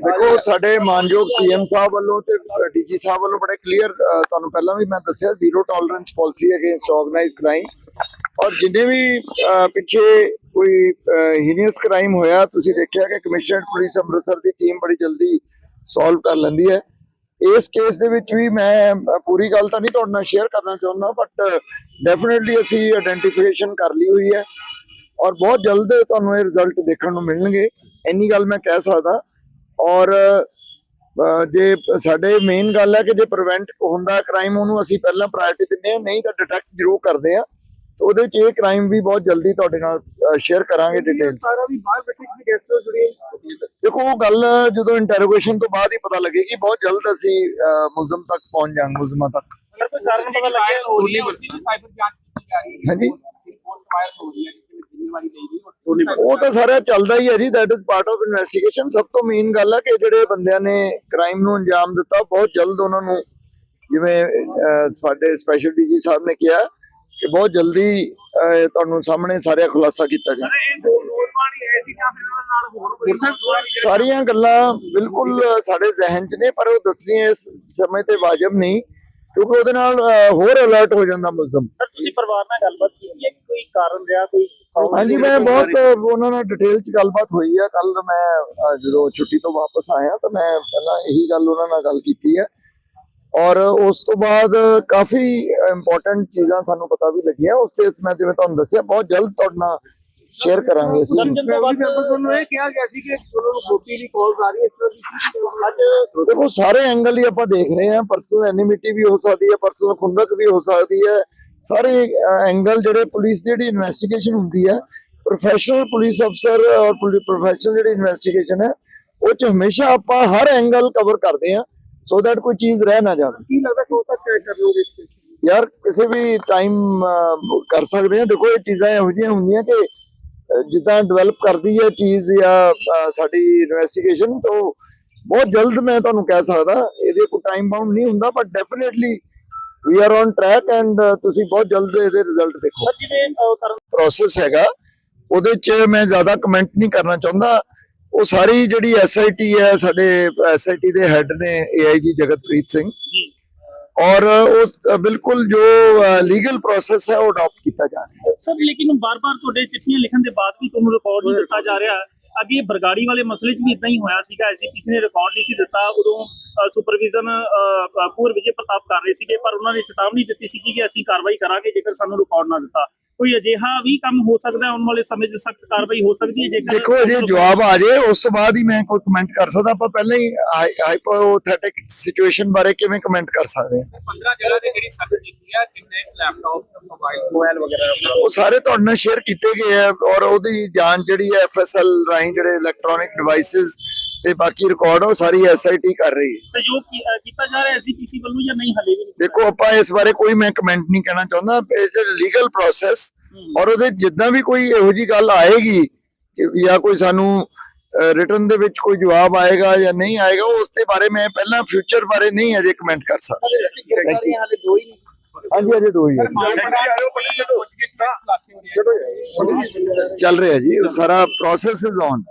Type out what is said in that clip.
ਦੇਖੋ, ਸਾਡੇ ਮਾਨਯੋਗ ਸੀਐਮ ਸਾਹਿਬ ਵੱਲੋਂ ਤੇ ਡੀਜੀ ਸਾਹਿਬ ਵੱਲੋਂ ਬੜੇ ਕਲੀਅਰ ਤੁਹਾਨੂੰ ਪਹਿਲਾਂ ਵੀ ਮੈਂ ਦੱਸਿਆ zero tolerance policy against organised crime ਔਰ ਜਿੰਨੇ ਵੀ ਪਿੱਛੇ ਕੋਈ ਹੀਨੀਅਸ ਕ੍ਰਾਈਮ ਹੋਇਆ, ਤੁਸੀਂ ਦੇਖਿਆ ਕਿ ਕਮਿਸ਼ਨਰਡ ਪੁਲਿਸ ਅੰਮ੍ਰਿਤਸਰ ਦੀ ਟੀਮ ਬੜੀ ਜਲਦੀ ਸੋਲਵ ਕਰ ਲੈਂਦੀ ਹੈ। ਇਸ ਕੇਸ ਦੇ ਵਿੱਚ ਵੀ ਮੈਂ ਪੂਰੀ ਗੱਲ ਤਾਂ ਨਹੀਂ ਤੁਹਾਡੇ ਨਾਲ ਸ਼ੇਅਰ ਕਰਨਾ ਚਾਹੁੰਦਾ ਬਟ ਡੈਫੀਨਿਟਲੀ ਅਸੀਂ ਆਇਡੈਂਟੀਫਿਕੇਸ਼ਨ ਕਰ ਲਈ ਹੋਈ ਹੈ। ਔਰ ਬਹੁਤ ਜਲਦ ਤੁਹਾਨੂੰ ਇਹ ਰਿਜ਼ਲਟ ਦੇਖਣ ਨੂੰ ਮਿਲਣਗੇ। ਇੰਨੀ ਗੱਲ ਮੈਂ ਕਹਿ ਸਕਦਾ ਔਰ ਜੇ ਸਾਡੇ ਮੇਨ ਗੱਲ ਹੈ ਕਿ ਜੇ ਪ੍ਰੀਵੈਂਟ ਹੁੰਦਾ ਕ੍ਰਾਈਮ ਉਹਨੂੰ ਅਸੀਂ ਪਹਿਲਾਂ ਪ੍ਰਾਇੋਰਟੀ ਦਿੰਦੇ ਹਾਂ ਨਹੀਂ ਤਾਂ ਡਿਟੈਕਟ ਜ਼ਰੂਰ ਕਰਦੇ ਹਾਂ। ਤੇ ਉਹਦੇ ਚ ਇਹ ਕ੍ਰਾਈਮ ਵੀ ਬਹੁਤ ਜਲਦੀ ਤੁਹਾਡੇ ਨਾਲ ਸ਼ੇਅਰ ਕਰਾਂਗੇ ਡਿਟੇਲਸ ਸਾਰਾ ਵੀ ਬਾਹਰ ਬੈਠੇ ਕਿਸੇ ਗੈਸਟ ਤੋਂ ਜੁੜੀ ਦੇਖੋ ਉਹ ਗੱਲ ਜਦੋਂ ਇੰਟਰੋਗੇਸ਼ਨ ਤੋਂ ਬਾਅਦ ਹੀ ਪਤਾ ਲੱਗੇਗੀ ਬਹੁਤ ਜਲਦ ਅਸੀਂ ਮੁਲਜ਼ਮ ਤੱਕ ਪਹੁੰਚ ਜਾਵਾਂਗੇ ਮੁਲਜ਼ਮਾਂ ਤੱਕ। ਅਗਰ ਕੋਈ ਕਾਰਨ ਪਤਾ ਲੱਗਿਆ? ਹੋ ਰਹੀ ਹੈ ਉਸ ਦੀ ਸਾਈਬਰ ਜਾਂਚ ਕੀਤੀ ਜਾ ਰਹੀ ਹੈ। ਹਾਂਜੀ। ਰਿਪੋਰਟ ਫਾਇਲ ਹੋ ਰਹੀ ਹੈ ਕਿ ਜ਼ਿੰਮੇਵਾਰੀ ਲਈ ਗਈ ਉਹ ਤਾਂ ਸਾਰਾ ਚੱਲਦਾ ਹੀ ਹੈ ਜੀ that is part of investigation ਸਭ ਤੋਂ ਮੇਨ ਗੱਲ ਹੈ ਕਿ ਜਿਹੜੇ ਬੰਦਿਆਂ ਨੇ ਕ੍ਰਾਈਮ ਨੂੰ ਅੰਜਾਮ ਦਿੱਤਾ ਬਹੁਤ ਜਲਦ ਉਹਨਾਂ ਨੂੰ ਜਿਵੇਂ ਸਾਡੇ ਸਪੈਸ਼ਲ ਡੀਜੀ ਸਾਹਿਬ ਨੇ ਕਿਹਾ ਕਿ ਬਹੁਤ ਜਲਦੀ ਤੁਹਾਨੂੰ ਸਾਹਮਣੇ ਸਾਰਾ ਖੁਲਾਸਾ ਕੀਤਾ ਜਾਏ ਸਾਰੀਆਂ ਗੱਲਾਂ ਬਿਲਕੁਲ ਸਾਡੇ ਜ਼ਿਹਨ 'ਚ ਨੇ ਪਰ ਉਹ ਦੱਸਣੀਆਂ ਇਸ ਸਮੇਂ ਤੇ ਵਾਜਬ ਨਹੀਂ ਕਿਉਂਕਿ ਉਹਦੇ ਨਾਲ ਹੋਰ ਅਲਰਟ ਹੋ ਜਾਂਦਾ ਮੁਲਜ਼ਮ। ਸਰ ਤੁਸੀਂ ਪਰਿਵਾਰ ਨਾਲ ਗੱਲਬਾਤ ਕੀਤੀ ਹੈ ਕਿ ਕੋਈ ਕਾਰਨ ਰਿਹਾ ਕੋਈ ਹਾਂਜੀ ਮੈਂ ਬਹੁਤ ਉਹਨਾਂ ਨਾਲ ਡਿਟੇਲ ਚ ਗੱਲਬਾਤ ਹੋਈ ਹੈ ਕੱਲ ਮੈਂ ਜਦੋਂ ਛੁੱਟੀ ਤੋਂ ਵਾਪਸ ਆਇਆ ਤਾਂ ਮੈਂ ਪਹਿਲਾਂ ਇਹੀ ਗੱਲ ਉਹਨਾਂ ਨਾਲ ਗੱਲ ਕੀਤੀ ਹੈ ਔਰ ਉਸ ਤੋਂ ਬਾਅਦ ਕਾਫੀ ਇੰਪੋਰਟੈਂਟ ਚੀਜ਼ਾਂ ਸਾਨੂੰ ਪਤਾ ਵੀ ਲੱਗੀਆਂ। ਉਸ ਤੇ ਮੈਂ ਜਿਵੇਂ ਤੁਹਾਨੂੰ ਦੱਸਿਆ ਬਹੁਤ ਜਲਦ ਤੁਹਾਡੇ ਨਾਲ ਸ਼ੇਅਰ ਕਰਾਂਗੇ ਅਸੀਂ। ਸਮਝਣ ਤੋਂ ਫੈਮਿਲੀ ਬਾਅਦ ਮੈਂਬਰ ਨੂੰ ਇਹ ਕਿਹਾ ਗਿਆ ਸੀ ਕਿ ਉਹਨਾਂ ਨੂੰ ਗੋਪੀ ਦੀ ਕਾਲ ਆ ਰਹੀ ਹੈ ਇਸ ਤਰ੍ਹਾਂ ਦੀ ਅੱਜ ਦੇਖੋ ਸਾਰੇ ਐਂਗਲ ਹੀ ਆਪਾਂ ਦੇਖ ਰਹੇ ਹਾਂ। ਪਰਸਨਲ ਐਨਿਮਿਟੀ ਵੀ ਹੋ ਸਕਦੀ ਹੈ ਪਰਸਨਲ ਖੁੰਦਕ ਵੀ ਹੋ ਸਕਦੀ ਹੈ। ਸਾਰੇ ਐਂਗਲ ਜਿਹੜੇ ਪੁਲਿਸ ਦੀ ਜਿਹੜੀ ਇਨਵੈਸਟੀਗੇਸ਼ਨ ਹੁੰਦੀ ਹੈ ਪ੍ਰੋਫੈਸ਼ਨਲ ਪੁਲਿਸ ਅਫਸਰ ਔਰ ਪ੍ਰੋਫੈਸ਼ਨਲ ਜਿਹੜੀ ਇਨਵੈਸਟੀਗੇਸ਼ਨ ਹੈ ਉਹ ਚ ਹਮੇਸ਼ਾ ਆਪਾਂ ਹਰ ਐਂਗਲ ਕਵਰ ਕਰਦੇ ਹਾਂ ਸੋ ਦੈਟ ਕੋਈ ਚੀਜ਼ ਰਹਿ ਨਾ ਜਾਵੇ ਕੀ ਲੱਗਦਾ ਕਦੋਂ ਤੱਕ ਕਰ ਨੂੰ? ਯਾਰ ਕਿਸੇ ਵੀ ਟਾਈਮ ਕਰ ਸਕਦੇ ਹਾਂ ਦੇਖੋ ਇਹ ਚੀਜ਼ਾਂ ਇਹੋ ਜਿਹੀਆਂ ਹੁੰਦੀਆਂ ਕਿ ਜਿੱਦਾਂ ਡਿਵੈਲਪ ਕਰਦੀ ਹੈ ਚੀਜ਼ ਜਾਂ ਸਾਡੀ ਇਨਵੈਸਟੀਗੇਸ਼ਨ ਤੋਂ ਬਹੁਤ ਜਲਦ ਮੈਂ ਤੁਹਾਨੂੰ ਕਹਿ ਸਕਦਾ ਇਹਦੇ ਕੋਈ ਟਾਈਮ ਬਾਉਂਡ ਨਹੀਂ ਹੁੰਦਾ but definitely we are on track and ਤੁਸੀਂ ਬਹੁਤ ਜਲਦ ਇਹਦੇ ਰਿਜ਼ਲਟ ਦੇਖੋ। ਪ੍ਰੋਸੈਸ ਹੈਗਾ ਉਹਦੇ 'ਚ ਮੈਂ ਜ਼ਿਆਦਾ ਕਮੈਂਟ ਨਹੀਂ ਕਰਨਾ ਚਾਹੁੰਦਾ। ਉਹ ਸਾਰੀ ਜਿਹੜੀ ਐਸਆਈਟੀ ਹੈ ਸਾਡੇ ਐਸਆਈਟੀ ਦੇ ਹੈੱਡ ਨੇ ਏਆਈਜੀ ਜਗਤਪ੍ਰੀਤ ਸਿੰਘ। ਜੀ। ਔਰ ਉਹ ਬਿਲਕੁਲ ਜੋ ਲੀਗਲ ਪ੍ਰੋਸੈਸ ਹੈ ਉਹ ਅਡਾਪਟ ਕੀਤਾ ਜਾ ਰਿਹਾ ਹੈ। ਸਰ ਲੇਕਿਨ ਬਾਰ-ਬਾਰ ਤੁਹਾਡੇ ਚਿੱਠੀਆਂ ਲਿਖਣ ਦੇ ਬਾਅਦ ਵੀ ਤੁਹਾਨੂੰ ਰਿਕਾਰਡ ਨਹੀਂ ਦਿੱਤਾ ਜਾ ਰਿਹਾ। ਅੱਗੇ ਬਰਗਾੜੀ ਵਾਲੇ ਮਸਲੇ 'ਚ ਵੀ ਇਦਾਂ ਹੀ ਹੋਇਆ ਸੀਗਾ। ਐਸਜੀਪੀਸੀ ਨੇ ਰਿਕਾਰਡ ਨਹੀਂ ਸੀ ਦਿੱਤਾ। ਉਦੋਂ ਸੁਪਰਵਿਜ਼ਨ ਪੂਰ ਵਿਜੇ ਪ੍ਰਤਾਪ ਕਰ ਰਹੇ ਸੀਗੇ, ਪਰ ਉਹਨਾਂ ਨੇ ਚੇਤਾਵਨੀ ਦਿੱਤੀ ਸੀ ਕਿ ਅਸੀਂ ਕਾਰਵਾਈ ਕਰਾਂਗੇ ਜੇਕਰ ਸਾਨੂੰ ਰਿਕਾਰਡ ਨਾ ਦਿੱਤਾ। ਕੋਈ ਅਜਿਹਾ ਵੀ ਕੰਮ ਹੋ ਸਕਦਾ ਹੈ ਆਉਣ ਵਾਲੇ ਸਮੇਂ 'ਚ ਸਖਤ ਕਾਰਵਾਈ ਹੋ ਸਕਦੀ ਹੈ ਜੇਕਰ ਦੇਖੋ ਜੇ ਜਵਾਬ ਆ ਜਾਏ ਉਸ ਤੋਂ ਬਾਅਦ ਹੀ ਮੈਂ ਕੋਈ ਕਮੈਂਟ ਕਰ ਸਕਦਾ। ਆਪਾਂ ਪਹਿਲਾਂ ਹੀ ਹਾਈਪੋਥੈਟਿਕ ਸਿਚੁਏਸ਼ਨ ਬਾਰੇ ਕਿਵੇਂ ਕਮੈਂਟ ਕਰ ਸਕਦੇ ਹਾਂ? 15 ਜਗ੍ਹਾ ਤੇ ਜਿਹੜੀ ਸਰਚ ਕੀਤੀ ਹੈ ਕਿੰਨੇ ਲੈਪਟਾਪ ਮੋਬਾਈਲ ਮੋਬਾਈਲ ਵਗੈਰਾ ਉਹ ਸਾਰੇ ਤੁਹਾਡੇ ਨਾਲ ਸ਼ੇਅਰ ਕੀਤੇ ਗਏ ਆ ਔਰ ਉਹਦੀ ਜਾਂਚ ਜਿਹੜੀ ਹੈ ਐਫਐਸਐਲ ਰਾਹੀਂ ਜਿਹੜੇ ਇਲੈਕਟ੍ਰੋਨਿਕ ਡਿਵਾਈਸਸ ਤੇ ਬਾਕੀ ਰਿਕਾਰਡ ਉਹ ਸਾਰੀ ਐਸਆਈਟੀ ਕਰ ਰਹੀ ਹੈ। ਸਹਿਯੋਗ ਕੀਤਾ ਜਾ ਰਿਹਾ ਐਸਜੀਪੀਸੀ ਵੱਲੋਂ ਜਾਂ ਨਹੀਂ ਹਲੇ ਵੀ ਦੇਖੋ ਆਪਾਂ ਇਸ ਬਾਰੇ ਕੋਈ ਮੈਂ ਕਮੈਂਟ ਨਹੀਂ ਕਹਿਣਾ ਚਾਹੁੰਦਾ। ਲੀਗਲ ਪ੍ਰੋਸੈਸ ਔਰ ਉਹਦੇ ਜਿੱਦਾਂ ਵੀ ਕੋਈ ਇਹੋ ਜੀ ਗੱਲ ਆਏਗੀ ਕਿ ਜਾਂ ਕੋਈ ਸਾਨੂੰ ਰਿਟਰਨ ਦੇ ਵਿੱਚ ਕੋਈ ਜਵਾਬ ਆਏਗਾ ਜਾਂ ਨਹੀਂ ਆਏਗਾ ਉਸ ਦੇ ਬਾਰੇ ਮੈਂ ਪਹਿਲਾਂ ਫਿਊਚਰ ਬਾਰੇ ਨਹੀਂ ਅਜੇ ਕਮੈਂਟ ਕਰ ਸਕਦਾ। ਹਾਂਜੀ ਅਜੇ ਦੋ ਹੀ ਹੈ। ਚੱਲ ਰਿਹਾ ਜੀ ਸਾਰਾ ਪ੍ਰੋਸੈਸ ਇਜ਼ ਔਨ